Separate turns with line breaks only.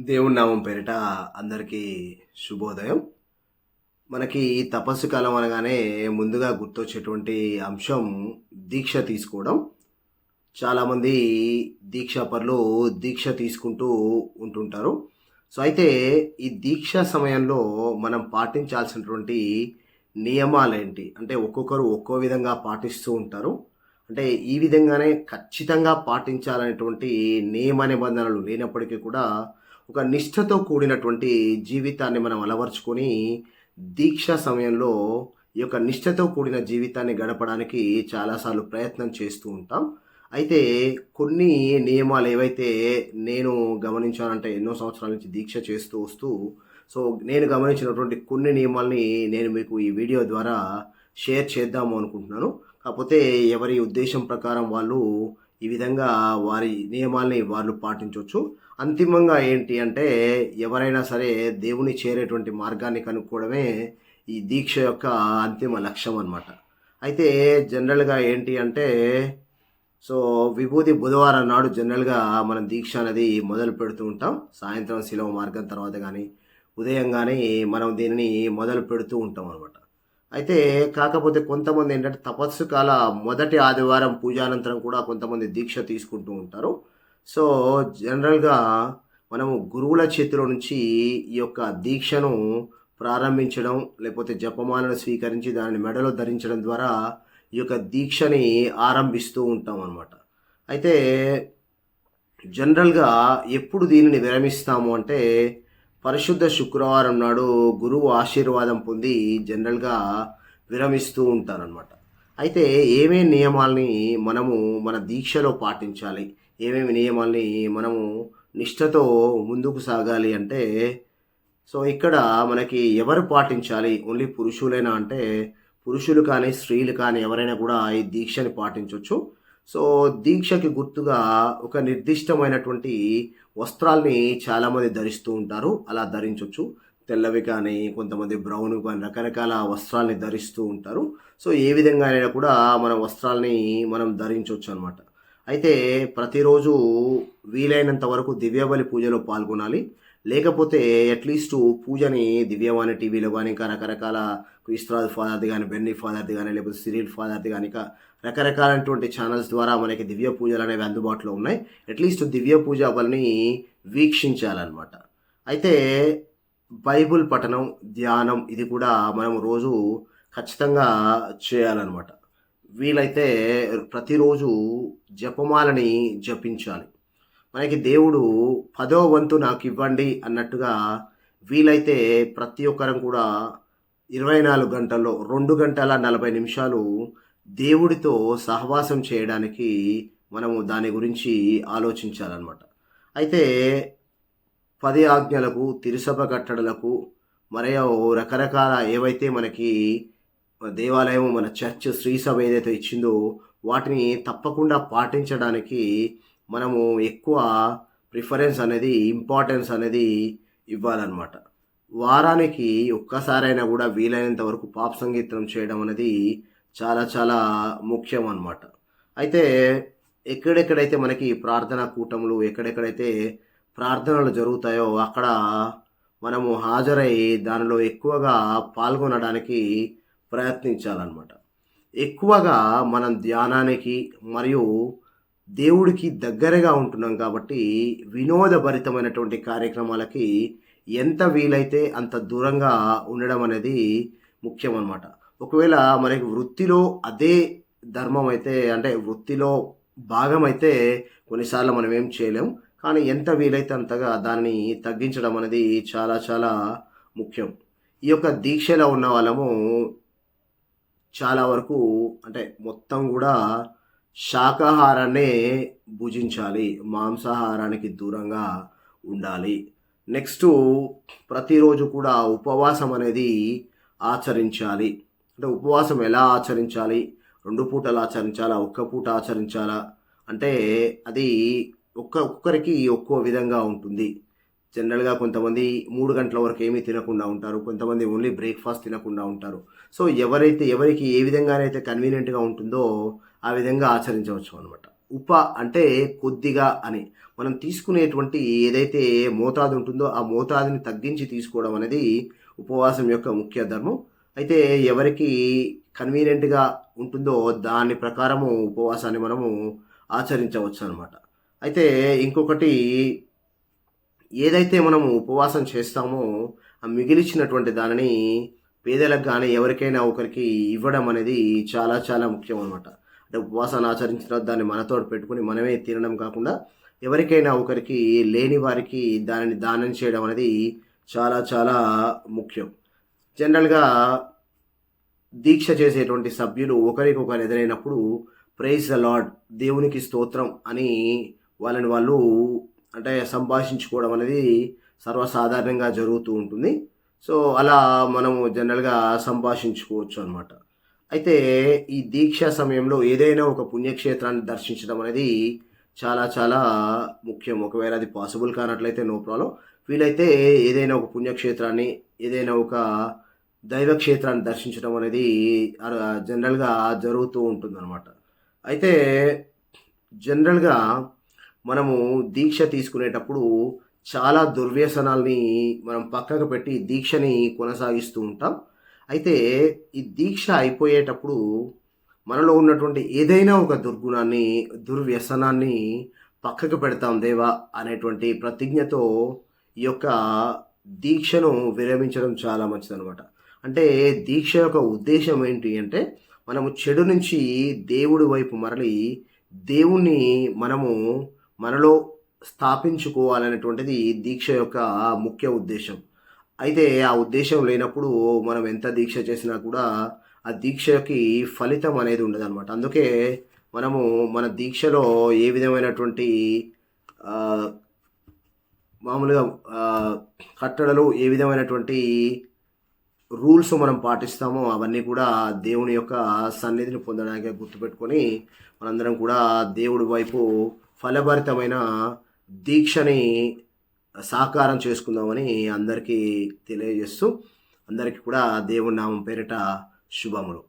దేవుని నామం పేరిట అందరికీ శుభోదయం. మనకి తపస్సు కాలం అనగానే ముందుగా గుర్తొచ్చేటువంటి అంశం దీక్ష తీసుకోవడం. చాలామంది దీక్షాపరులు దీక్ష తీసుకుంటూ ఉంటుంటారు. సో అయితే ఈ దీక్ష సమయంలో మనం పాటించాల్సినటువంటి నియమాలేంటి? అంటే ఒక్కొక్కరు ఒక్కో విధంగా పాటిస్తూ ఉంటారు. అంటే ఈ విధంగానే ఖచ్చితంగా పాటించాలనేటువంటి నియమ నిబంధనలు లేనప్పటికీ కూడా ఒక నిష్ఠతో కూడినటువంటి జీవితాన్ని మనం అలవర్చుకొని దీక్ష సమయంలో ఈ యొక్క నిష్ఠతో కూడిన జీవితాన్ని గడపడానికి చాలాసార్లు ప్రయత్నం చేస్తూ ఉంటాం. అయితే కొన్ని నియమాలు ఏవైతే నేను గమనించానంటే ఎన్నో సంవత్సరాల నుంచి దీక్ష చేస్తూ వస్తూ సో నేను గమనించినటువంటి కొన్ని నియమాల్ని నేను మీకు ఈ వీడియో ద్వారా షేర్ చేద్దాము అనుకుంటున్నాను. కాకపోతే ఎవరి ఉద్దేశం ప్రకారం వాళ్ళు ఈ విధంగా వారి నియమాల్ని వాళ్ళు పాటించవచ్చు అంతిమంగా ఏంటి అంటే ఎవరైనా సరే దేవుని చేరేటువంటి మార్గాన్ని కనుక్కోవడమే ఈ దీక్ష యొక్క అంతిమ లక్ష్యం అన్నమాట. అయితే జనరల్గా ఏంటి అంటే సో విభూతి బుధవారం నాడు జనరల్గా మనం దీక్ష అనేది మొదలు పెడుతూ ఉంటాం. సాయంత్రం శిలవ మార్గం తర్వాత కానీ ఉదయం కానీ మనం దీనిని మొదలు పెడుతూ ఉంటాం అనమాట అయితే కాకపోతే కొంతమంది ఏంటంటే తపస్సు కాల మొదటి ఆదివారం పూజానంతరం కూడా కొంతమంది దీక్ష తీసుకుంటూ ఉంటారు. సో జనరల్గా మనము గురువుల చేతిలో నుంచి ఈ యొక్క దీక్షను ప్రారంభించడం లేకపోతే జపమాలను స్వీకరించి దానిని మెడలో ధరించడం ద్వారా ఈ యొక్క దీక్షని ఆరంభిస్తూ ఉంటాం అన్నమాట. అయితే జనరల్గా ఎప్పుడు దీనిని విరమిస్తాము అంటే పరిశుద్ధ శుక్రవారం నాడు గురువు ఆశీర్వాదం పొంది జనరల్గా విరమిస్తూ ఉంటారనమాట అయితే ఏమేమి నియమాల్ని మనము మన దీక్షలో పాటించాలి? ఏమేమి నియమాల్ని మనము నిష్ఠతో ముందుకు సాగాలి అంటే సో ఇక్కడ మనకి ఎవరు పాటించాలి? ఓన్లీ పురుషులేనా అంటే పురుషులు కానీ స్త్రీలు కానీ ఎవరైనా కూడా ఈ దీక్షని పాటించవచ్చు సో దీక్షకి గుర్తుగా ఒక నిర్దిష్టమైనటువంటి వస్త్రాల్ని చాలామంది ధరిస్తూ ఉంటారు. అలా ధరించవచ్చు తెల్లవి కానీ కొంతమంది బ్రౌన్ కానీ రకరకాల వస్త్రాల్ని ధరిస్తూ ఉంటారు. సో ఏ విధంగా అయినా కూడా మన వస్త్రాల్ని మనం ధరించవచ్చు అనమాట అయితే ప్రతిరోజు వీలైనంత వరకు దివ్యబలి పూజలో పాల్గొనాలి. లేకపోతే అట్లీస్ట్ పూజని దివ్యవాణి టీవీలో కానీ ఇంకా రకరకాల ఇస్త్రాద్ ఫాదర్ది కానీ బెన్నీ ఫాదర్ది కానీ లేకపోతే సిరియల్ ఫాదర్ది కానీ ఇంకా రకరకాలైనటువంటి ఛానల్స్ ద్వారా మనకి దివ్య పూజలు అనేవి అందుబాటులో ఉన్నాయి. అట్లీస్ట్ దివ్య పూజ వాళ్ళని వీక్షించాలన్నమాట. అయితే బైబుల్ పఠనం ధ్యానం ఇది కూడా మనం రోజు ఖచ్చితంగా చేయాలన్నమాట. వీలైతే ప్రతిరోజు జపమాలని జపించాలి. మనకి దేవుడు పదో వంతు నాకు ఇవ్వండి అన్నట్టుగా వీలైతే ప్రతి ఒక్కరం కూడా ఇరవై నాలుగు గంటల్లో రెండు గంటల నలభై నిమిషాలు దేవుడితో సహవాసం చేయడానికి మనము దాని గురించి ఆలోచించాలన్నమాట. అయితే పది ఆజ్ఞలకు తిరుసభ కట్టడలకు మరియు రకరకాల ఏవైతే మనకి దేవాలయం మన చర్చ్ శ్రీసభ ఏదైతే ఇచ్చిందో వాటిని తప్పకుండా పాటించడానికి మనము ఎక్కువ ప్రిఫరెన్స్ అనేది ఇంపార్టెన్స్ అనేది ఇవ్వాలన్నమాట. వారానికి ఒక్కసారైనా కూడా వీలైనంత వరకు పాప్ సంగీతం చేయడం అనేది చాలా చాలా ముఖ్యం అన్నమాట. అయితే ఎక్కడెక్కడైతే మనకి ప్రార్థనా కూటములు ఎక్కడెక్కడైతే ప్రార్థనలు జరుగుతాయో అక్కడ మనము హాజరై దానిలో ఎక్కువగా పాల్గొనడానికి ప్రయత్నించాలన్నమాట. ఎక్కువగా మనం ధ్యానానికి మరియు దేవుడికి దగ్గరగా ఉంటున్నాం కాబట్టి వినోదభరితమైనటువంటి కార్యక్రమాలకి ఎంత వీలైతే అంత దూరంగా ఉండడం అనేది ముఖ్యం అన్నమాట ఒకవేళ మనకి వృత్తిలో అదే ధర్మం అయితే అంటే వృత్తిలో భాగం అయితే కొన్నిసార్లు మనం ఏం చేయలేం. కానీ ఎంత వీలైతే అంతగా దాన్ని తగ్గించడం అనేది చాలా చాలా ముఖ్యం. ఈ యొక్క దీక్షలో ఉన్న వాళ్ళము చాలా వరకు అంటే మొత్తం కూడా శాకాహారాన్నే భుజించాలి మాంసాహారానికి దూరంగా ఉండాలి. నెక్స్ట్ ప్రతిరోజు కూడా ఉపవాసం అనేది ఆచరించాలి. అంటే ఉపవాసం ఎలా ఆచరించాలి? రెండు పూటలు ఆచరించాలా? ఒక్క పూట ఆచరించాలా? అంటే అది ఒక్క ఒక్కరికి ఒక్కో విధంగా ఉంటుంది. జనరల్గా కొంతమంది మూడు గంటల వరకు ఏమీ తినకుండా ఉంటారు కొంతమంది ఓన్లీ బ్రేక్ఫాస్ట్ తినకుండా ఉంటారు. సో ఎవరైతే ఎవరికి ఏ విధంగానైతే కన్వీనియంట్గా ఉంటుందో ఆ విధంగా ఆచరించవచ్చు అనమాట ఉప అంటే కొద్దిగా అని. మనం తీసుకునేటువంటి ఏదైతే మోతాదు ఉంటుందో ఆ మోతాదుని తగ్గించి తీసుకోవడం అనేది ఉపవాసం యొక్క ముఖ్య ధర్మం. అయితే ఎవరికి కన్వీనియంట్గా ఉంటుందో దాని ప్రకారము ఉపవాసాన్ని మనము ఆచరించవచ్చు అనమాట అయితే ఇంకొకటి ఏదైతే మనము ఉపవాసం చేస్తామో ఆ మిగిలిచినటువంటి దానిని పేదలకు కానీ ఎవరికైనా ఒకరికి ఇవ్వడం అనేది చాలా చాలా ముఖ్యం అనమాట అంటే ఉపవాసాన్ని ఆచరించిన దాన్ని మనతో పెట్టుకుని మనమే తినడం కాకుండా ఎవరికైనా ఒకరికి లేని వారికి దానిని దానం చేయడం అనేది చాలా చాలా ముఖ్యం. జనరల్గా దీక్ష చేసేటువంటి సభ్యులు ఒకరికొకరు ఎదురైనప్పుడు ప్రైజ్ ద లాడ్ దేవునికి స్తోత్రం అని వాళ్ళని వాళ్ళు అంటే సంభాషించుకోవడం అనేది సర్వసాధారణంగా జరుగుతూ ఉంటుంది. సో అలా మనము జనరల్గా సంభాషించుకోవచ్చు అనమాట అయితే ఈ దీక్ష సమయంలో ఏదైనా ఒక పుణ్యక్షేత్రాన్ని దర్శించడం అనేది చాలా చాలా ముఖ్యం. ఒకవేళ అది పాసిబుల్ కానట్లయితే నో ప్రాబ్లం వీలైతే ఏదైనా ఒక పుణ్యక్షేత్రాన్ని ఏదైనా ఒక దైవక్షేత్రాన్ని దర్శించడం అనేది జనరల్గా జరుగుతూ ఉంటుందన్నమాట. అయితే జనరల్గా మనము దీక్ష తీసుకునేటప్పుడు చాలా దుర్వ్యసనాల్ని మనం పక్కకు పెట్టి దీక్షని కొనసాగిస్తూ ఉంటాం. అయితే ఈ దీక్ష అయిపోయేటప్పుడు మనలో ఉన్నటువంటి ఏదైనా ఒక దుర్గుణాన్ని దుర్వ్యసనాన్ని పక్కకు పెడతాం దేవా అనేటువంటి ప్రతిజ్ఞతో ఈ యొక్క దీక్షను విరమించడం చాలా మంచిదనమాట అంటే దీక్ష యొక్క ఉద్దేశం ఏంటి అంటే మనము చెడు నుంచి దేవుడి వైపు మరలి దేవుణ్ణి మనము మనలో స్థాపించుకోవాలనేటువంటిది దీక్ష యొక్క ముఖ్య ఉద్దేశం. అయితే ఆ ఉద్దేశం లేనప్పుడు మనం ఎంత దీక్ష చేసినా కూడా ఆ దీక్షకి ఫలితం అనేది ఉండదన్నమాట. అందుకే మనము మన దీక్షలో ఏ విధమైనటువంటి మామూలుగా కట్టడలు ఏ విధమైనటువంటి రూల్స్ మనం పాటిస్తామో అవన్నీ కూడా దేవుని యొక్క సన్నిధిని పొందడానికి గుర్తుపెట్టుకొని మనందరం కూడా దేవుడి వైపు ఫలభరితమైన దీక్షని సాకారం చేసుకుందామని అందరికీ తెలియజేస్తూ అందరికీ కూడా దేవుని నామం పేరిట శుభములు.